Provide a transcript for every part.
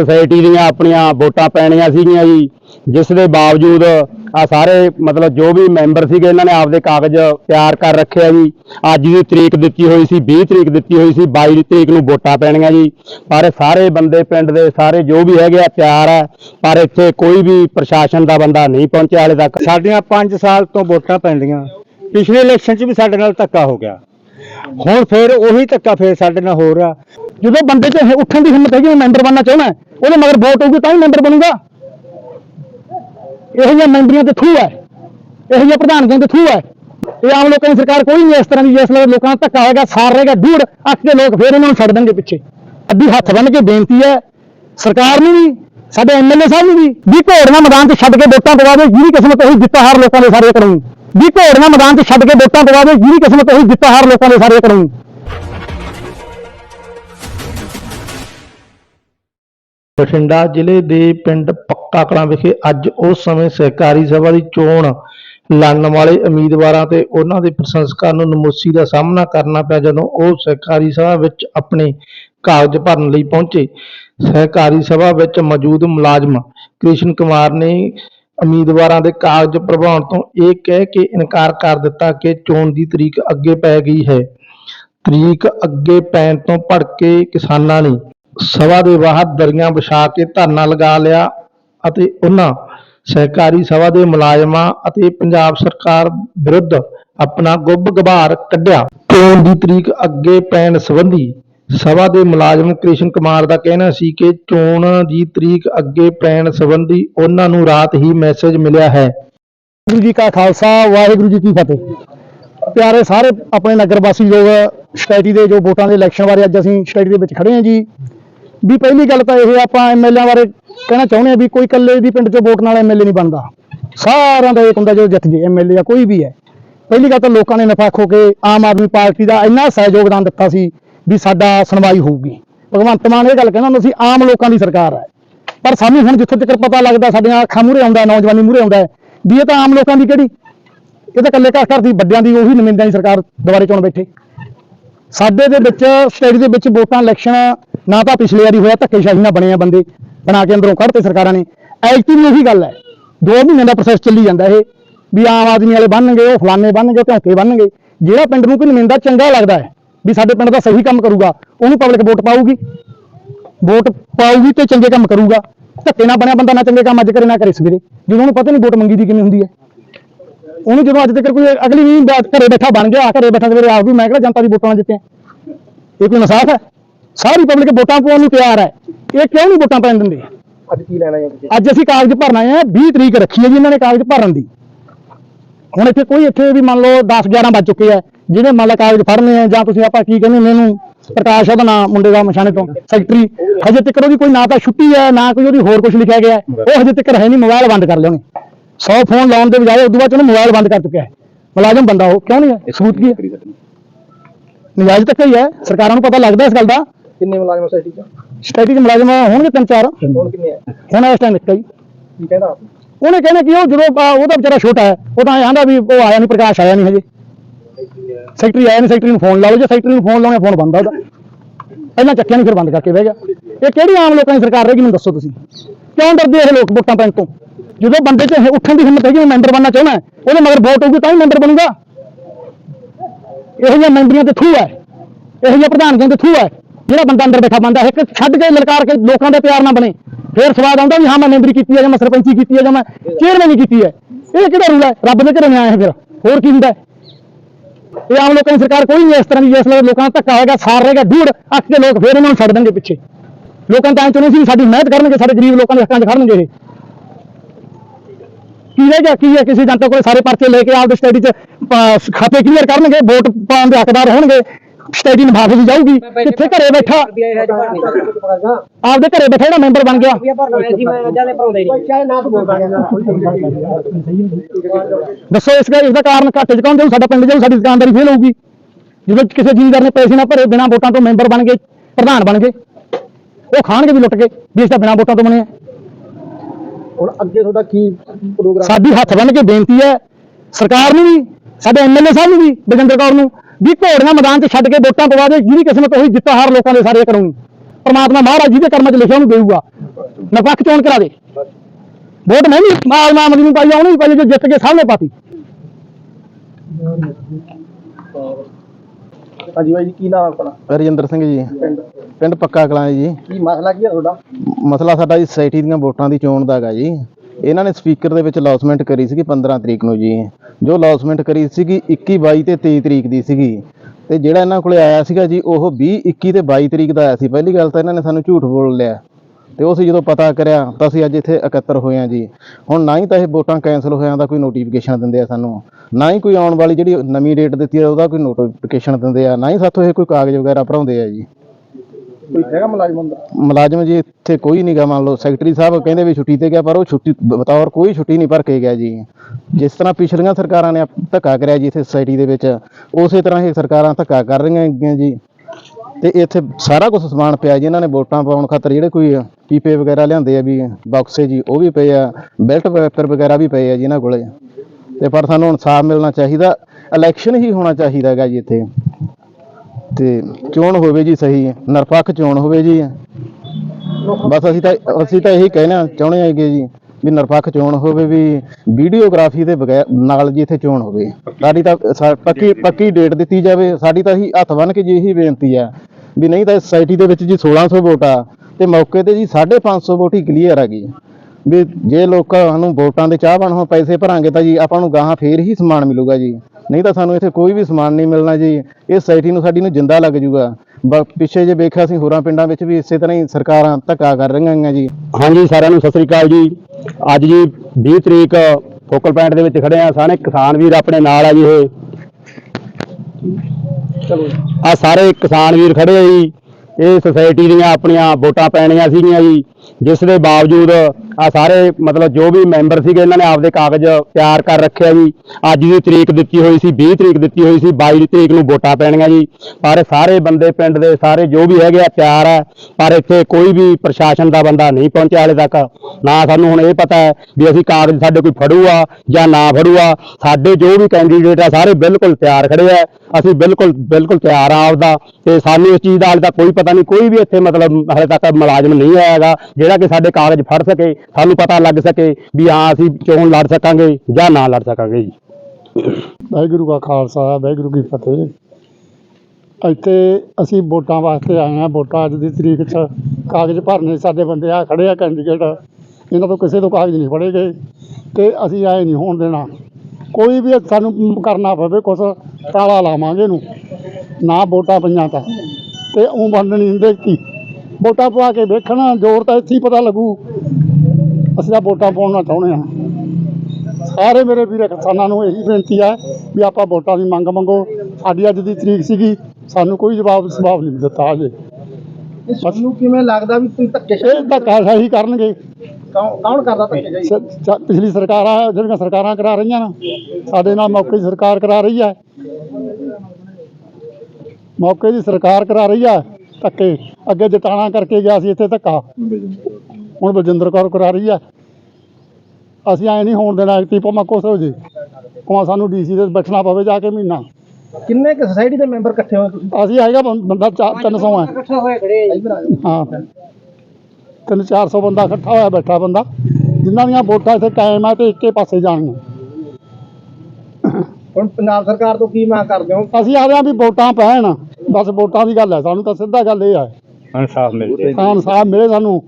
Society ਦੀਆਂ ਆਪਣੀਆਂ ਵੋਟਾਂ ਪੈਣੀਆਂ ਸੀਗੀਆਂ ਜੀ। ਜਿਸ ਦੇ ਬਾਵਜੂਦ ਆ ਸਾਰੇ ਮਤਲਬ ਜੋ ਵੀ ਮੈਂਬਰ ਸੀਗੇ, ਇਹਨਾਂ ਨੇ ਆਪਦੇ ਕਾਗਜ਼ ਤਿਆਰ ਕਰ ਰੱਖੇ ਆ ਜੀ। ਅੱਜ ਦੀ ਤਰੀਕ ਦਿੱਤੀ ਹੋਈ ਸੀ 20 ਤਰੀਕ ਦਿੱਤੀ ਹੋਈ ਸੀ 22 ਤਰੀਕ ਨੂੰ ਵੋਟਾਂ ਪੈਣੀਆਂ ਜੀ। ਪਰ ਸਾਰੇ ਬੰਦੇ ਪਿੰਡ ਦੇ, ਸਾਰੇ ਜੋ ਵੀ ਹੈਗੇ ਆ, ਤਿਆਰ ਆ। ਪਰ ਇੱਥੇ ਕੋਈ ਵੀ ਪ੍ਰਸ਼ਾਸਨ ਦਾ ਬੰਦਾ ਨਹੀਂ ਪਹੁੰਚਿਆ ਹਾਲੇ ਤੱਕ। ਸਾਡੀਆਂ 5 ਸਾਲ ਤੋਂ ਵੋਟਾਂ ਪੈਂਦੀਆਂ। ਪਿਛਲੇ ਇਲੈਕਸ਼ਨ 'ਚ ਵੀ ਸਾਡੇ ਨਾਲ ਧੱਕਾ ਹੋ ਗਿਆ। ਹੁਣ ਫੇਰ ਉਹੀ ਧੱਕਾ ਫੇਰ ਸਾਡੇ ਨਾਲ ਹੋ ਰਿਹਾ। ਜਦੋਂ ਬੰਦੇ 'ਚ ਇਹ ਉੱਠਣ ਦੀ ਹਿੰਮਤ ਹੈਗੀ ਉਹ ਮੈਂਬਰ ਬਣਨਾ ਚਾਹੁੰਦਾ ਹੈ, ਉਹਦੇ ਮਗਰ ਵੋਟ ਹੋਊਗੀ ਤਾਂ ਹੀ ਮੈਂਬਰ ਬਣੂਗਾ। ਇਹੋ ਜਿਹੀਆਂ ਮੈਂਬਰੀਆਂ ਤੇ ਥੂ ਹੈ। ਇਹੋ ਜਿਹੀਆਂ ਪ੍ਰਧਾਨਗੀਆਂ ਤੇ ਥੂ ਹੈ। ਇਹ ਆਮ ਲੋਕਾਂ ਦੀ ਸਰਕਾਰ ਕੋਈ ਨਹੀਂ ਇਸ ਤਰ੍ਹਾਂ ਦੀ ਜਿਸ ਨਾਲ ਲੋਕਾਂ ਦਾ ਧੱਕਾ ਹੋਏਗਾ ਸਾਰ ਰਹੇਗਾ ਦੂੜ ਅੱਕ ਕੇ ਲੋਕ ਫੇਰ ਇਹਨਾਂ ਨੂੰ ਛੱਡ ਦੇਣਗੇ ਪਿੱਛੇ। ਅੱਧੀ ਹੱਥ ਬੰਨ ਕੇ ਬੇਨਤੀ ਹੈ ਸਰਕਾਰ ਨੂੰ ਵੀ ਸਾਡੇ ਐਮਐਲਏ ਸਾਹਿਬ ਨੂੰ ਵੀ ਵੀ ਘੋੜੀਆਂ ਮੈਦਾਨ 'ਚ ਛੱਡ ਕੇ ਵੋਟਾਂ ਪਵਾਵੇ ਜਿਹਦੀ ਕਿਸਮਤ ਉਹੀ ਜਿੱਤਾ ਹਾਰ ਲੋਕਾਂ ਦੇ ਸਾਰੇ ਕਰੂੰ ਵੀ ਘੋੜੀਆਂ ਮੈਦਾਨ 'ਚ ਛੱਡ ਕੇ ਵੋਟਾਂ ਪਵਾਵੇ ਜਿਹਦੀ ਕਿਸਮਤ ਉਹੀ ਜਿੱਤਾ ਹਾਰ ਲੋਕਾਂ ਦੇ ਸਾਰੇ ਕਰੂੰ ਬਠਿੰਡਾ ਜ਼ਿਲ੍ਹੇ ਦੇ ਪਿੰਡ ਪੱਕਾ ਕਲਾਂ ਵਿਖੇ ਅੱਜ ਉਸ ਸਮੇਂ ਸਹਿਕਾਰੀ ਸਭਾ ਦੀ ਚੋਣ ਲੜਨ ਵਾਲੇ ਉਮੀਦਵਾਰਾਂ ਤੇ ਉਹਨਾਂ ਦੇ ਪ੍ਰਸ਼ੰਸਕਾਂ ਨੂੰ ਨਮੋਸੀ ਦਾ ਸਾਹਮਣਾ ਕਰਨਾ ਪਿਆ ਜਦੋਂ ਉਹ ਸਹਿਕਾਰੀ ਸਭਾ ਵਿੱਚ ਆਪਣੇ ਕਾਗਜ਼ ਭਰਨ ਲਈ ਪਹੁੰਚੇ। ਸਹਿਕਾਰੀ ਸਭਾ ਵਿੱਚ ਮੌਜੂਦ ਮੁਲਾਜ਼ਮ ਕ੍ਰਿਸ਼ਨ ਕੁਮਾਰ ਨੇ ਉਮੀਦਵਾਰਾਂ ਦੇ ਕਾਗਜ਼ ਭਰਵਾਉਣ ਤੋਂ ਇਹ ਕਹਿ ਕੇ ਇਨਕਾਰ ਕਰ ਦਿੱਤਾ ਕਿ ਚੋਣ ਦੀ ਤਰੀਕ ਅੱਗੇ ਪੈ ਗਈ ਹੈ। ਤਰੀਕ ਅੱਗੇ ਪੈਣ ਤੋਂ ਭੜਕੇ ਕਿਸਾਨਾਂ ਨੇ ਸਭਾ ਦੇ ਬਾਹਰ ਦਰੀਆਂ ਵਿਛਾ ਕੇ ਧਰਨਾ ਲਗਾ ਲਿਆ ਅਤੇ ਉਹਨਾਂ ਸਹਿਕਾਰੀ ਸਭਾ ਦੇ ਮੁਲਾਜ਼ਮਾਂ ਅਤੇ ਪੰਜਾਬ ਸਰਕਾਰ ਵਿਰੁੱਧ ਆਪਣਾ ਗੁੱਬ ਗੁਬਾਰ ਕੱਢਿਆ। ਚੋਣ ਦੀ ਤਰੀਕ ਅੱਗੇ ਪੈਣ ਸੰਬੰਧੀ ਸਭਾ ਦੇ ਮੁਲਾਜ਼ਮ ਕ੍ਰਿਸ਼ਨ ਕੁਮਾਰ ਦਾ ਕਹਿਣਾ ਸੀ ਕਿ ਚੋਣ ਦੀ ਤਰੀਕ ਅੱਗੇ ਪੈਣ ਸੰਬੰਧੀ ਉਹਨਾਂ ਨੂੰ ਰਾਤ ਹੀ ਮੈਸੇਜ ਮਿਲਿਆ ਹੈ। ਵਾਹਿਗੁਰੂ ਜੀ ਕਾ ਖਾਲਸਾ, ਵਾਹਿਗੁਰੂ ਜੀ ਕੀ ਫਤਿਹ। ਪਿਆਰੇ ਸਾਰੇ ਆਪਣੇ ਨਗਰ ਵਾਸੀ ਲੋਕ ਸਟੇਟੀ ਦੇ ਜੋ ਵੋਟਾਂ ਦੇ ਇਲੈਕਸ਼ਨ ਬਾਰੇ ਅੱਜ ਅਸੀਂ ਸਟੇਟੀ ਦੇ ਵਿੱਚ ਖੜੇ ਹਾਂ ਜੀ। ਵੀ ਪਹਿਲੀ ਗੱਲ ਤਾਂ ਇਹ ਆਪਾਂ ਐਮਐਲਏ ਬਾਰੇ ਕਹਿਣਾ ਚਾਹੁੰਦੇ ਹਾਂ ਵੀ ਕੋਈ ਇਕੱਲੇ ਦੀ ਪਿੰਡ 'ਚੋਂ ਵੋਟ ਨਾਲ ਐਮਐਲਏ ਨਹੀਂ ਬਣਦਾ। ਸਾਰਿਆਂ ਦਾ ਇੱਕ ਹੁੰਦਾ ਜਦੋਂ ਜਿੱਤ ਜੇ ਐਮਐਲਏ ਜਾਂ ਕੋਈ ਵੀ ਹੈ। ਪਹਿਲੀ ਗੱਲ ਤਾਂ ਲੋਕਾਂ ਨੇ ਨਫਾ ਖੋ ਕੇ ਆਮ ਆਦਮੀ ਪਾਰਟੀ ਦਾ ਇੰਨਾ ਸਹਿਯੋਗਦਾਨ ਦਿੱਤਾ ਸੀ ਵੀ ਸਾਡਾ ਸੁਣਵਾਈ ਹੋਊਗੀ। ਭਗਵੰਤ ਮਾਨ ਇਹ ਗੱਲ ਕਹਿੰਦਾ ਹੁੰਦਾ ਸੀ ਆਮ ਲੋਕਾਂ ਦੀ ਸਰਕਾਰ ਹੈ। ਪਰ ਸਾਨੂੰ ਹੁਣ ਜਿੱਥੋਂ ਤੱਕ ਪਤਾ ਲੱਗਦਾ ਸਾਡੀਆਂ ਅੱਖਾਂ ਮੂਹਰੇ ਆਉਂਦਾ ਨੌਜਵਾਨੀ ਮੂਹਰੇ ਆਉਂਦਾ ਹੈ, ਵੀ ਇਹ ਤਾਂ ਆਮ ਲੋਕਾਂ ਦੀ ਕਿਹੜੀ? ਇਹ ਤਾਂ ਇਕੱਲੇ ਘਰ ਘਰ ਦੀ ਵੱਡਿਆਂ ਦੀ ਉਹੀ ਨਮਿੰਦਿਆਂ ਦੀ ਸਰਕਾਰ ਦੁਬਾਰੇ ਚੋਣ ਬੈਠੇ। ਸਾਡੇ ਦੇ ਵਿੱਚ ਸਟੇਟ ਦੇ ਵਿੱਚ ਵੋਟਾਂ ਇਲੈਕਸ਼ਨ ਨਾ ਤਾਂ ਪਿਛਲੇ ਵਾਰੀ ਹੋਇਆ, ਧੱਕੇਸ਼ਾਹੀ ਨਾਲ ਬਣੇ ਆ ਬੰਦੇ, ਬਣਾ ਕੇ ਅੰਦਰੋਂ ਕੱਢਤੇ ਸਰਕਾਰਾਂ ਨੇ। ਐਕਟੀ ਵੀ ਉਹੀ ਗੱਲ ਹੈ, ਦੋ ਮਹੀਨੇ ਦਾ ਪ੍ਰੋਸੈਸ ਚੱਲੀ ਜਾਂਦਾ ਇਹ, ਵੀ ਆਮ ਆਦਮੀ ਵਾਲੇ ਬਣਨਗੇ, ਉਹ ਫਲਾਣੇ ਬਣਨਗੇ, ਉਹ ਢੌਂਕੇ ਬਣਨਗੇ। ਜਿਹੜਾ ਪਿੰਡ ਨੂੰ ਕੋਈ ਨੁਮਾਇੰਦਾ ਚੰਗਾ ਲੱਗਦਾ ਹੈ, ਵੀ ਸਾਡੇ ਪਿੰਡ ਦਾ ਸਹੀ ਕੰਮ ਕਰੂਗਾ, ਉਹਨੂੰ ਪਬਲਿਕ ਵੋਟ ਪਾਊਗੀ। ਵੋਟ ਪਾਊਗੀ ਤੇ ਚੰਗੇ ਕੰਮ ਕਰੂਗਾ। ਧੱਕੇ ਨਾਲ ਬਣਿਆ ਬੰਦਾ ਨਾ ਚੰਗੇ ਕੰਮ ਅੱਜ ਕਰੇ, ਨਾ ਕਰੇ ਸਵੇਰੇ। ਜਦੋਂ ਉਹਨੂੰ ਪਤਾ ਨਹੀਂ ਵੋਟ ਮੰਗੀ ਦੀ ਕਿਵੇਂ ਹੁੰਦੀ ਹੈ। ਉਹਨੂੰ ਜਦੋਂ ਅੱਜ ਤੱਕ ਕੋਈ ਅਗਲੀ ਵੀ ਬੈਠ ਘਰੇ ਬੈਠਾ ਬਣ ਗਿਆ ਘਰੇ ਬੈਠਾ ਸਵੇਰੇ ਆਪ ਵੀ ਮੈਂ ਕਿਹੜਾ ਜਨਤਾ ਦੀ ਵੋਟਾਂ ਨਾਲ ਜਿੱਤਿਆ। ਇਹ ਕੋਈ ਇਨਸਾਫ ਹੈ? ਸਾਰੀ ਪਬਲਿਕ ਵੋਟਾਂ ਪਾਉਣ ਨੂੰ ਤਿਆਰ ਹੈ। ਇਹ ਕਿਉਂ ਨਹੀਂ ਵੋਟਾਂ ਪੈਣ ਦਿੰਦੇ? ਅੱਜ ਕੀ ਲੈਣਾ ਹੈ ਤੁਸੀਂ? ਅੱਜ ਅਸੀਂ ਕਾਗਜ਼ ਭਰਨਾ ਹੈ 20 ਤਰੀਕ ਰੱਖੀ ਹੈ ਜੀ ਇਹਨਾਂ ਨੇ ਕਾਗਜ਼ ਭਰਨ ਦੀ। ਹੁਣ ਇੱਥੇ ਕੋਈ ਇੱਥੇ ਵੀ ਮੰਨ ਲਓ 10 11 ਵੱਜ ਚੁੱਕੇ ਆ ਜਿਹਨੇ ਮੰਨ ਲਾ ਕਾਗਜ਼ ਫੜਨੇ ਆ ਜਾਂ ਤੁਸੀਂ ਆਪਾਂ ਕੀ ਕਹਿੰਦੇ ਨੇ ਇਹਨੂੰ ਪ੍ਰਕਾਸ਼ ਉਹਦਾ ਨਾਮ ਮੁੰਡੇ ਦਾ ਮਸ਼ਾਣੇ ਤੋਂ ਸੈਕਟਰੀ ਹਜੇ ਤੱਕ ਉਹਦੀ ਕੋਈ ਨਾ ਤਾਂ ਛੁੱਟੀ ਹੈ ਨਾ ਕੋਈ ਉਹਦੀ ਹੋਰ ਕੁਝ ਲਿਖਿਆ ਗਿਆ। ਉਹ ਹਜੇ ਤੱਕ ਹੈ ਨਹੀਂ ਮੋਬਾਈਲ ਬੰਦ ਕਰ ਲਿਆ ਉਹਨੇ। 100 ਫੋਨ ਲਾਉਣ ਦੇ ਬਜਾਏ ਉਦੋਂ ਬਾਅਦ ਉਹਨੇ ਮੋਬਾਈਲ ਬੰਦ ਕਰ ਚੁੱਕਿਆ ਹੈ। ਮੁਲਾਜ਼ਮ ਬੰਦਾ ਉਹ ਕਿਉਂ ਨਹੀਂ ਹੈ? ਸਬੂਤ ਕੀ ਹੈ? ਨਜਾਇਜ਼ ਤੱਕ ਹੀ ਹੈ ਸਰਕਾਰਾਂ ਨੂੰ ਪਤਾ ਲੱਗਦਾ ਇਸ ਗੱਲ ਦਾ। ਕਿੰਨੇ ਮੁਲਾਜ਼ਮ ਸੋਸਾਇਟੀ ਚ? ਸਟੇਟੀ ਦੇ ਮੁਲਾਜ਼ਮ ਹੋਣਗੇ ਤਿੰਨ ਚਾਰ। ਹੁਣ ਕਿੰਨੇ ਹੈ ਹੁਣ ਇਸ ਟਾਈਮ ਇੱਕ ਹੀ ਕੀ ਕਹਿੰਦਾ? ਉਹਨੇ ਕਹਿਣਾ ਕਿ ਉਹ ਜਦੋਂ ਉਹਦਾ ਵਿਚਾਰਾ ਛੋਟਾ ਹੈ। ਉਹ ਤਾਂ ਆਂਦਾ ਵੀ ਉਹ ਆਇਆ ਨਹੀਂ ਪ੍ਰਕਾਸ਼ ਆਇਆ ਨਹੀਂ ਹਜੇ। ਸੈਕਟਰੀ ਆਇਆ ਨਹੀਂ ਸੈਕਟਰੀ ਨੂੰ ਫੋਨ ਲਾ ਲਓ। ਜੇ ਸੈਕਟਰੀ ਨੂੰ ਫੋਨ ਲਾਉਣੇ ਫੋਨ ਬੰਦ ਆ ਉਹਦਾ। ਪਹਿਲਾਂ ਚੱਕਿਆ ਨਹੀਂ ਫਿਰ ਬੰਦ ਕਰਕੇ ਬਹਿ ਗਿਆ। ਇਹ ਕਿਹੜੀ ਆਮ ਲੋਕਾਂ ਦੀ ਸਰਕਾਰ ਰਹੇਗੀ ਮੈਨੂੰ ਦੱਸੋ ਤੁਸੀਂ। ਕਿਉਂ ਡਰਦੇ ਇਹ ਲੋਕ ਵੋਟਾਂ ਪੈਣ ਤੋਂ? ਜਦੋਂ ਬੰਦੇ 'ਚ ਇਹ ਉੱਠਣ ਦੀ ਹਿੰਮਤ ਹੈਗੀ ਉਹ ਮੈਂਬਰ ਬਣਨਾ ਚਾਹੁੰਦਾ ਹੈ, ਉਹਦੇ ਮਗਰ ਵੋਟ ਹੋਊਗੀ ਤਾਂ ਹੀ ਮੈਂਬਰ ਬਣੂਗਾ। ਇਹੋ ਜਿਹੀਆਂ ਮੈਂਬਰੀਆਂ ਤੇ ਥੂ ਹੈ। ਇਹੋ ਜਿਹੀਆਂ ਪ੍ਰਧਾਨਗੀਆਂ ਤੇ ਥੂ ਹੈ। ਜਿਹੜਾ ਬੰਦਾ ਅੰਦਰ ਬੈਠਾ ਬੰਦਾ ਇੱਕ ਛੱਡ ਕੇ ਲਲਕਾਰ ਕੇ ਲੋਕਾਂ ਦੇ ਪਿਆਰ ਨਾਲ ਬਣੇ ਫੇਰ ਸਵਾਦ ਆਉਂਦਾ ਵੀ ਹਾਂ ਮੈਂ ਮੈਂਬਰੀ ਕੀਤੀ ਹੈ ਜਾਂ ਮੈਂ ਸਰਪੰਚੀ ਕੀਤੀ ਹੈ ਜਾਂ ਮੈਂ ਚੇਅਰਮੈਨੀ ਕੀਤੀ ਹੈ। ਇਹ ਕਿਹੜਾ ਰੂਲ ਹੈ? ਰੱਬ ਦੇ ਘਰੇ ਆਇਆ ਫਿਰ? ਹੋਰ ਕੀ ਹੁੰਦਾ ਇਹ ਆਮ ਲੋਕਾਂ ਦੀ ਸਰਕਾਰ ਕੋਈ ਨਹੀਂ ਇਸ ਤਰ੍ਹਾਂ ਦੀ ਜਿਸ ਨਾਲ ਲੋਕਾਂ ਦਾ ਧੱਕਾ ਹੋਏਗਾ ਸਾਰ ਰਹੇਗਾ ਡੂੜ ਅੱਖ ਕੇ ਲੋਕ ਫੇਰ ਇਹਨਾਂ ਨੂੰ ਛੱਡ ਦੇਣਗੇ ਪਿੱਛੇ। ਲੋਕਾਂ ਤਾਂ ਐਂ ਚਾਹੁੰਦੇ ਸੀ ਸਾਡੀ ਮਿਹਨਤ ਕਰਨਗੇ ਸਾਡੇ ਗਰੀਬ ਲੋਕਾਂ ਦੇ ਹੱਕਾਂ 'ਚ ਖੜਨਗੇ ਇਹ। ਕੀ ਰਹਿ ਗਿਆ ਕੀ ਹੈ? ਕਿਸੇ ਜਨਤਾ ਕੋਲ ਸਾਰੇ ਪਰਚੇ ਲੈ ਕੇ ਆਪਦੇ ਸਟੇਡੀ 'ਚ ਅਹ, ਖਾਤੇ ਕਲੀਅਰ ਕਰਨਗੇ ਵੋਟ ਪਾਉਣ ਦੇ ਹੱਕਦਾਰ ਹੋਣਗੇ। ਸਟੇਡੀ ਨਿਭਾ ਕੇ ਜਾਊਗੀ ਕਿੱਥੇ ਘਰੇ ਬੈਠਾ? ਆਪਦੇ ਘਰੇ ਬੈਠਾ ਜਿਹੜਾ ਮੈਂਬਰ ਬਣ ਗਿਆ। ਦੱਸੋ ਇਸ ਦਾ ਇਸ ਦਾ ਕਾਰਨ ਘਾਟੇ ਚ ਕੌਣ ਸਾਡਾ ਪਿੰਡ ਜਾਊ ਸਾਡੀ ਦੁਕਾਨਦਾਰੀ ਫੇਲ ਹੋਊਗੀ। ਜਦੋਂ ਕਿਸੇ ਜ਼ਿਮੀਂਦਾਰ ਨੇ ਪੈਸੇ ਨਾ ਭਰੇ ਬਿਨਾਂ ਵੋਟਾਂ ਤੋਂ ਮੈਂਬਰ ਬਣ ਗਏ ਪ੍ਰਧਾਨ ਬਣ ਗਏ ਉਹ ਖਾਣਗੇ ਵੀ ਲੁੱਟ ਕੇ ਵੀ ਇਸ ਦਾ ਬਿਨਾਂ ਵੋਟਾਂ ਤੋਂ ਬਣੇ ਆ ਹੁਣ ਅੱਗੇ ਤੁਹਾਡਾ ਕੀ ਪ੍ਰੋਗਰਾਮ? ਸਾਡੀ ਹੱਥ ਬੰਨ ਕੇ ਬੇਨਤੀ ਹੈ ਸਰਕਾਰ ਨੂੰ ਵੀ ਸਾਡੇ ਐਮਐਲਏ ਸਾਹਿਬ ਨੂੰ ਵੀ ਬਜਿੰਦਰ ਕੌਰ ਨੂੰ। ਵੀ ਘੋੜੀਆਂ ਮੈਦਾਨ 'ਚ ਛੱਡ ਕੇ ਵੋਟਾਂ ਪਵਾ ਦੇ ਜਿਹਦੀ ਕਿਸਮਤ ਉਹੀ ਜਿੱਤਾ ਹਾਰ ਲੋਕਾਂ ਦੇ ਸਾਰੇ ਕਰੂੰਗੀ ਪਰਮਾਤਮਾ ਮਹਾਰਾਜ ਜਿਹਦੇ ਕਰਮਾਂ 'ਚ ਲਿਖਿਆ ਉਹਨੂੰ ਦੇਊਗਾ। ਨਿਰਪੱਖ ਚੋਣ ਕਰਾ ਦੇ। ਵੋਟ ਮੈਂ ਵੀ ਮਾਲ ਮਾਮਦੀ ਨੂੰ ਪਾਈ ਉਹਨੂੰ ਵੀ ਪਾਈ ਜੋ ਜਿੱਤ ਕੇ ਸਾਹਮਣੇ ਪਾਤੀ। ਹਾਂਜੀ ਬਾਈ ਜੀ ਕੀ ਨਾਮ ਆਪਣਾ? ਰਜਿੰਦਰ ਸਿੰਘ ਜੀ। ਪਿੰਡ। ਪਿੰਡ ਪੱਕਾ ਕਲਾਂ ਜੀ। ਕੀ ਮਸਲਾ ਕੀ ਹੈ ਤੁਹਾਡਾ? ਮਸਲਾ ਸਾਡਾ ਜੀ ਸੋਸਾਇਟੀ ਦੀਆਂ ਵੋਟਾਂ ਦੀ ਚੋਣ ਦਾ ਹੈਗਾ ਜੀ। ਇਹਨਾਂ ਨੇ ਸਪੀਕਰ ਦੇ ਵਿੱਚ ਲੌਸਮੈਂਟ ਕਰੀ ਸੀਗੀ 15 ਤਰੀਕ ਨੂੰ ਜੀ। ਜੋ ਲੌਸਮੈਂਟ ਕਰੀ ਸੀਗੀ 21 22 ਤੇ 23 ਤਰੀਕ ਦੀ ਸੀਗੀ। ਤੇ ਜਿਹੜਾ ਇਹਨਾਂ ਕੋਲੇ ਆਇਆ ਸੀਗਾ ਜੀ, ਉਹ 20 21 ਤੇ 22 ਤਰੀਕ ਦਾ ਆਇਆ ਸੀ। ਪਹਿਲੀ ਗੱਲ ਤਾਂ ਇਹਨਾਂ ਨੇ ਸਾਨੂੰ ਝੂਠ ਬੋਲ ਲਿਆ। ਤੇ ਉਹ ਅਸੀਂ ਜਦੋਂ ਪਤਾ ਕਰਿਆ, ਤਾਂ ਅਸੀਂ ਅੱਜ ਇੱਥੇ ਇਕੱਤਰ ਹੋਏ ਆ ਜੀ। ਹੁਣ ਨਾ ਹੀ ਤਾਂ ਇਹ ਵੋਟਾਂ ਕੈਂਸਲ ਹੋਇਆਂ ਦਾ ਕੋਈ ਨੋਟੀਫਿਕੇਸ਼ਨ ਦਿੰਦੇ ਆ ਸਾਨੂੰ। ਨਾ ਹੀ ਕੋਈ ਆਉਣ ਵਾਲੀ ਜਿਹੜੀ ਨਵੀਂ ਡੇਟ ਦਿੱਤੀ ਆ, ਉਹਦਾ ਕੋਈ ਨੋਟੀਫਿਕੇਸ਼ਨ ਦਿੰਦੇ ਆ। ਨਾ ਹੀ ਸਾਥੋਂ ਇਹ ਕੋਈ ਕਾਗਜ਼ ਵਗੈਰਾ ਭਰਾਉਂਦੇ ਆ ਜੀ। ਕੋਈ ਹੈਗਾ ਮੁਲਾਜ਼ਮ ਅੰਦਰ ਮੁਲਾਜ਼ਮ ਜੀ, ਇੱਥੇ ਕੋਈ ਨਹੀਂ ਗਾ, ਮੰਨ ਲਓ ਸੈਕਟਰੀ ਸਾਹਿਬ ਕਹਿੰਦੇ ਵੀ ਛੁੱਟੀ ਤੇ ਗਿਆ, ਪਰ ਉਹ ਛੁੱਟੀ, ਬਤੌਰ ਕੋਈ ਛੁੱਟੀ ਨਹੀਂ ਭਰ ਕੇ ਗਿਆ ਜੀ। ਜਿਸ ਤਰ੍ਹਾਂ ਪਿਛਲੀਆਂ ਸਰਕਾਰਾਂ ਨੇ ਧੱਕਾ ਕਰਿਆ ਜੀ ਇੱਥੇ ਸੋਸਾਇਟੀ ਦੇ ਵਿੱਚ, ਉਸੇ ਤਰ੍ਹਾਂ ਇਹ ਸਰਕਾਰਾਂ ਧੱਕਾ ਕਰ ਰਹੀਆਂ ਹੈਗੀਆਂ ਜੀ। ਤੇ ਇੱਥੇ ਸਾਰਾ ਕੁਝ ਸਮਾਨ ਪਿਆ ਜੀ, ਇਹਨਾਂ ਨੇ ਵੋਟਾਂ ਪਾਉਣ ਖਾਤਰ ਜਿਹੜੇ ਕੋਈ ਪੀਪੇ ਵਗੈਰਾ ਲਿਆਂਦੇ ਆ ਵੀ ਬਾਕਸੇ ਜੀ, ਉਹ ਵੀ ਪਏ ਆ ਬੈਲਟ ਪੇਪਰ ਵਗੈਰਾ ਵੀ ਪਏ ਆ ਜੀ ਇਹਨਾਂ ਕੋਲੇ। ਤੇ ਪਰ ਸਾਨੂੰ ਇਨਸਾਫ ਮਿਲਣਾ ਚਾਹੀਦਾ ਇਲੈਕਸ਼ਨ ਹੀ ਹੋਣਾ ਚਾਹੀਦਾ ਹੈਗਾ ਜੀ ਇੱਥੇ। ਤੇ ਚੋਣ ਹੋਵੇ ਜੀ ਸਹੀ, ਨਿਰਪੱਖ ਚੋਣ ਹੋਵੇ ਜੀ। ਬਸ ਅਸੀਂ ਤਾਂ ਅਸੀਂ ਤਾਂ ਇਹੀ ਕਹਿਣਾ ਚਾਹੁੰਦੇ ਹੈਗੇ ਜੀ ਵੀ ਨਿਰਪੱਖ ਚੋਣ ਹੋਵੇ ਵੀ, ਵੀਡੀਓਗ੍ਰਾਫੀ ਦੇ ਬਗੈਰ ਨਾਲ ਜੀ ਇੱਥੇ ਚੋਣ ਹੋਵੇ। ਸਾਡੀ ਤਾਂ ਸਾ- ਪੱਕੀ ਪੱਕੀ ਡੇਟ ਦਿੱਤੀ ਜਾਵੇ, ਸਾਡੀ ਤਾਂ ਇਹੀ ਹੱਥ ਬੰਨ ਕੇ ਜੀ ਇਹੀ ਬੇਨਤੀ ਆ ਵੀ ਨਹੀਂ ਤਾਂ ਸੋਸਾਇਟੀ ਦੇ ਵਿੱਚ ਜੀ 1600 ਵੋਟ ਆ ਤੇ ਮੌਕੇ ਤੇ ਜੀ 550 ਵੋਟ ਹੀ ਕਲੀਅਰ ਆ ਗਈ। ਵੀ ਜੇ ਲੋਕਾਂ ਨੂੰ ਵੋਟਾਂ ਦੇ ਚਾਹਵਾਨ ਹੋ ਪੈਸੇ ਭਰਾਂਗੇ ਤਾਂ ਜੀ ਆਪਾਂ ਨੂੰ ਗਾਹਾਂ ਫੇਰ ਹੀ ਸਮਾਨ ਮਿਲੂਗਾ ਜੀ। ਨਹੀਂ ਤਾਂ ਸਾਨੂੰ ਇੱਥੇ ਕੋਈ ਵੀ ਸਮਾਨ ਨਹੀਂ ਮਿਲਣਾ ਜੀ। ਇਹ ਸੋਸਾਇਟੀ ਨੂੰ ਸਾਡੀ ਨੂੰ ਜਿੰਦਾ ਲੱਗ ਜੂਗਾ। ਪਿੱਛੇ ਜੇ ਵੇਖਿਆ ਸੀ ਹੋਰਾਂ ਪਿੰਡਾਂ ਵਿੱਚ ਵੀ ਇਸੇ ਤਰ੍ਹਾਂ ਹੀ ਸਰਕਾਰਾਂ ਧੱਕਾ ਕਰ ਰਹੀਆਂ ਹੈਗੀਆਂ ਜੀ। ਹਾਂਜੀ ਸਾਰਿਆਂ ਨੂੰ ਸਤਿ ਸ੍ਰੀ ਅਕਾਲ ਜੀ। ਅੱਜ ਜੀ 20 ਤਰੀਕ ਫੋਕਲ ਪੁਆਇੰਟ ਦੇ ਵਿੱਚ ਖੜੇ ਆ ਸਾਰੇ ਕਿਸਾਨ ਵੀਰ ਆਪਣੇ ਨਾਲ ਆ ਜੀ ਇਹ। ਚਲੋ ਆ ਸਾਰੇ ਕਿਸਾਨ ਵੀਰ ਖੜੇ ਆ ਜੀ। ਇਹ ਸੁਸਾਇਟੀ ਦੀਆਂ ਆਪਣੀਆਂ ਵੋਟਾਂ ਪੈਣੀਆਂ ਸੀਗੀਆਂ ਜੀ। ਜਿਸ ਦੇ ਬਾਵਜੂਦ ਆ ਸਾਰੇ ਮਤਲਬ ਜੋ ਵੀ ਮੈਂਬਰ ਸੀਗੇ, ਇਹਨਾਂ ਨੇ ਆਪਦੇ ਕਾਗਜ਼ ਤਿਆਰ ਕਰ ਰੱਖਿਆ ਜੀ। ਅੱਜ ਦੀ ਤਰੀਕ ਦਿੱਤੀ ਹੋਈ ਸੀ 20 ਤਰੀਕ ਦਿੱਤੀ ਹੋਈ ਸੀ 22 ਤਰੀਕ ਨੂੰ ਵੋਟਾਂ ਪੈਣੀਆਂ ਜੀ। ਪਰ ਸਾਰੇ ਬੰਦੇ ਪਿੰਡ ਦੇ, ਸਾਰੇ ਜੋ ਵੀ ਹੈਗੇ ਆ, ਤਿਆਰ ਹੈ ਪਰ ਇੱਥੇ ਕੋਈ ਵੀ ਪ੍ਰਸ਼ਾਸਨ ਦਾ ਬੰਦਾ ਨਹੀਂ ਪਹੁੰਚਿਆ ਹਾਲੇ ਤੱਕ। ਨਾ ਸਾਨੂੰ ਹੁਣ ਇਹ ਪਤਾ ਹੈ ਵੀ ਅਸੀਂ ਕਾਗਜ਼ ਸਾਡੇ ਕੋਈ ਫੜੂਆ ਜਾਂ ਨਾ ਫੜੂਆ ਸਾਡੇ ਜੋ ਵੀ ਕੈਂਡੀਡੇਟ ਆ, ਸਾਰੇ ਬਿਲਕੁਲ ਤਿਆਰ ਖੜੇ ਆ। ਅਸੀਂ ਬਿਲਕੁਲ ਬਿਲਕੁਲ ਤਿਆਰ ਆ ਆਪਦਾ। ਤੇ ਸਾਨੂੰ ਇਸ ਚੀਜ਼ ਦਾ ਹਾਲੇ ਤੱਕ ਕੋਈ ਪਤਾ ਨਹੀਂ, ਕੋਈ ਵੀ ਇੱਥੇ ਮਤਲਬ ਹਾਲੇ ਤੱਕ ਮੁਲਾਜ਼ਮ ਨਹੀਂ ਆਇਆ ਹੈਗਾ। ਜਿਹੜਾ ਕਿ ਸਾਡੇ ਕਾਗਜ਼ ਫੜ ਸਕੇ, ਸਾਨੂੰ ਪਤਾ ਲੱਗ ਸਕੇ ਵੀ ਹਾਂ, ਅਸੀਂ ਚੋਣ ਲੜ ਸਕਾਂਗੇ ਜਾਂ ਨਾ ਲੜ ਸਕਾਂਗੇ ਜੀ। ਵਾਹਿਗੁਰੂ ਕਾ ਖਾਲਸਾ, ਵਾਹਿਗੁਰੂ ਕੀ ਫਤਿਹ। ਇੱਥੇ ਅਸੀਂ ਵੋਟਾਂ ਵਾਸਤੇ ਆਏ ਹਾਂ, ਵੋਟਾਂ ਅੱਜ ਦੀ ਤਰੀਕ 'ਚ। ਕਾਗਜ਼ ਭਰਨੇ ਸਾਡੇ ਬੰਦੇ ਆ ਖੜੇ ਆ ਕੈਂਡੀਡੇਟ ਇਹਨਾਂ ਤੋਂ ਕਿਸੇ ਤੋਂ ਕਾਗਜ਼ ਨਹੀਂ ਫੜੇ ਗਏ ਤੇ ਅਸੀਂ ਆਏ ਨਹੀਂ ਹੋਣ ਦੇਣਾ। ਕੋਈ ਵੀ ਸਾਨੂੰ ਕਰਨਾ ਪਵੇ, ਕੁਛ ਤਾਲਾ ਲਾਵਾਂਗੇ ਇਹਨੂੰ। ਨਾ ਵੋਟਾਂ ਪਈਆਂ ਤਾਂ। ਤੇ ਉਹ ਵੰਡਣੀ ਨਹੀਂ ਕੀ? ਵੋਟਾਂ ਪਵਾ ਕੇ ਵੇਖਣਾ ਜ਼ੋਰ ਤਾਂ ਇੱਥੇ ਹੀ ਪਤਾ ਲੱਗੂ। ਅਸੀਂ ਤਾਂ ਵੋਟਾਂ ਪਾਉਣਾ ਚਾਹੁੰਦੇ ਹਾਂ। ਸਾਰੇ ਮੇਰੇ ਵੀਰ ਕਿਸਾਨਾਂ ਨੂੰ ਇਹੀ ਬੇਨਤੀ ਹੈ ਵੀ ਆਪਾਂ ਵੋਟਾਂ ਦੀ ਮੰਗ ਮੰਗੋ। ਸਾਡੀ ਅੱਜ ਦੀ ਤਰੀਕ ਸੀਗੀ ਸਾਨੂੰ ਕੋਈ ਜਵਾਬ ਸਵਾਬ ਨਹੀਂ ਦਿੱਤਾ ਅਜੇ ਤੁਹਾਨੂੰ ਕਿਵੇਂ ਲੱਗਦਾ ਵੀ ਤੁਸੀਂ ਧੱਕੇ ਇਹ ਧੱਕਾ ਸਹੀ ਕਰਨਗੇ। ਕੌਣ ਕਰਦਾ ਧੱਕੇ ਪਿਛਲੀ ਸਰਕਾਰਾਂ ਜਿਹੜੀਆਂ ਸਰਕਾਰਾਂ ਕਰਾ ਰਹੀਆਂ ਨਾ ਸਾਡੇ ਨਾਲ ਮੌਕੇ ਦੀ ਸਰਕਾਰ ਕਰਾ ਰਹੀ ਹੈ। ਮੌਕੇ ਦੀ ਸਰਕਾਰ ਕਰਾ ਰਹੀ ਹੈ। ਧੱਕੇ। ਅੱਗੇ ਜਟਾਣਾ ਕਰਕੇ ਗਿਆ ਸੀ ਇੱਥੇ ਧੱਕਾ। ਹੁਣ ਬਲਜਿੰਦਰ ਕੌਰ ਕਰਾ ਰਹੀ ਹੈ ਅਸੀਂ ਐ ਨਹੀਂ ਹੋਣ ਦੇਣਾ ਕਿ ਭਾਵੇਂ ਕੁਛ ਹੋ ਜੇ। ਭਾਵੇਂ ਸਾਨੂੰ ਡੀਸੀ ਦੇ ਬੈਠਣਾ ਪਵੇ ਜਾ ਕੇ ਮਹੀਨਾ। ਕਿੰਨੇ ਕਿ ਸੋਸਾਇਟੀ ਦੇ ਮੈਂਬਰ ਇਕੱਠੇ ਹੋਏ? ਅਸੀਂ ਬੰ- ਬੰਦਾ 300 ਹੈ। ਇਕੱਠੇ ਹੋਏ ਖੜੇ ਹਾਂ। ਤਿੰਨ 400 ਬੰਦਾ ਇਕੱਠਾ ਹੋਇਆ ਬੈਠਾ ਬੰਦਾ। ਜਿਨ੍ਹਾਂ ਦੀਆਂ ਵੋਟਾਂ ਇੱਥੇ ਕਾਇਮ ਆ ਤੇ ਇੱਕੇ ਪਾਸੇ ਜਾਣਗੀਆਂ। ਹੁਣ ਪੰਜਾਬ ਸਰਕਾਰ ਤੋਂ ਕੀ ਮੰਗ ਕਰਦੇ ਹੋ? ਅਸੀਂ ਆਖਦੇ ਹਾਂ ਵੀ ਵੋਟਾਂ ਪੈਣ। ਬਸ ਵੋਟਾਂ ਦੀ ਗੱਲ ਹੈ ਸਾਨੂੰ ਤਾਂ ਸਿੱਧਾ ਗੱਲ ਇਹ ਹੈ। ਇਨਸਾਫ ਮਿਲ ਜੇ। ਇਨਸਾਫ ਮਿਲੇ ਸਾਨੂੰ।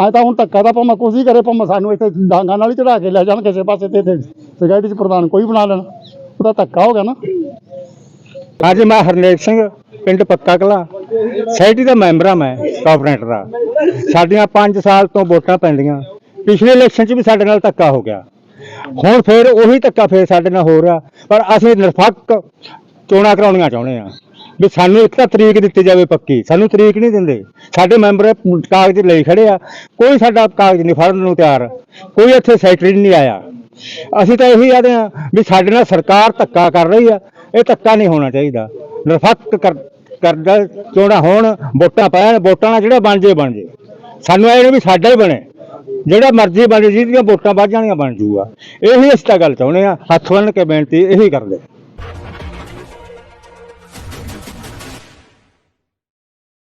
ਐ ਤਾਂ ਹੁਣ ਧੱਕਾ ਤਾਂ ਭਾਵੇਂ ਹੀ ਕਰੇ ਭਾਵੇਂ ਸਾਨੂੰ ਇੱਥੇ ਡਾਂਗਾਂ ਨਾਲ ਹੀ ਚੜਾ ਕੇ ਲੈ ਜਾਣ ਕਿਸੇ ਪਾਸੇ ਤੇ ਸੋਸਾਇਟੀ 'ਚ ਪ੍ਰਧਾਨ ਕੋਈ ਬਣਾ ਲੈਣ। ਉਹਦਾ ਧੱਕਾ ਹੋ ਗਿਆ ਨਾ। ਅੱਜ ਮੈਂ ਹਰਨੇਕ ਸਿੰਘ ਪਿੰਡ ਪੱਕਾ ਕਲਾ। ਸੋਸਾਇਟੀ ਦਾ ਮੈਂਬਰ ਆ ਮੈਂ ਕੋਆਪਰੇਟਰ ਦਾ। ਸਾਡੀਆਂ 5 ਸਾਲ ਤੋਂ ਵੋਟਾਂ ਪੈਂਦੀਆਂ। ਪਿਛਲੇ ਇਲੈਕਸ਼ਨ 'ਚ ਵੀ ਸਾਡੇ ਨਾਲ ਧੱਕਾ ਹੋ ਗਿਆ। ਹੁਣ ਫੇਰ ਉਹੀ ਧੱਕਾ ਫੇਰ ਸਾਡੇ ਨਾਲ ਹੋ ਰਿਹਾ। ਪਰ ਅਸੀਂ ਨਿਰਪੱਖ ਚੋਣਾਂ ਕਰਾਉਣੀਆਂ ਚਾਹੁੰਦੇ ਆ ਵੀ ਸਾਨੂੰ ਇੱਕ ਤਾਂ ਤਰੀਕ ਦਿੱਤੀ ਜਾਵੇ ਪੱਕੀ, ਸਾਨੂੰ ਤਰੀਕ ਨਹੀਂ ਦਿੰਦੇ। ਸਾਡੇ ਮੈਂਬਰ ਕਾਗਜ਼ ਲਈ ਖੜੇ ਆ, ਕੋਈ ਸਾਡਾ ਕਾਗਜ਼ ਨਹੀਂ ਫੜਨ ਨੂੰ ਤਿਆਰ, ਕੋਈ ਇੱਥੇ ਸੈਕਟਰੀ ਨਹੀਂ ਆਇਆ। ਅਸੀਂ ਤਾਂ ਇਹੀ ਆਦੇ ਆ ਵੀ ਸਾਡੇ ਨਾਲ ਸਰਕਾਰ ਧੱਕਾ ਕਰ ਰਹੀ ਆ, ਇਹ ਧੱਕਾ ਨਹੀਂ ਹੋਣਾ ਚਾਹੀਦਾ। ਨਿਰਪੱਖ ਕਰ ਕਰਦਾ ਚੋਣਾਂ ਹੋਣ, ਵੋਟਾਂ ਪੈਣ, ਵੋਟਾਂ ਨਾਲ ਜਿਹੜਾ ਬਣ ਜੇ ਬਣ ਜੇ। ਸਾਨੂੰ ਇਹ ਨਹੀਂ ਵੀ ਸਾਡਾ ਹੀ ਬਣੇ। ਜਿਹੜਾ ਮਰਜ਼ੀ ਬਣ ਜੇ, ਜਿਹਦੀਆਂ ਵੋਟਾਂ ਵੱਧ ਜਾਣੀਆਂ ਬਣ ਜੂਗਾ। ਇਹੀ ਅਸੀਂ ਤਾਂ ਗੱਲ ਚਾਹੁੰਦੇ ਆ, ਹੱਥ ਬੰਨ੍ਹ ਕੇ ਬੇਨਤੀ ਇਹੀ ਕਰਦੇ।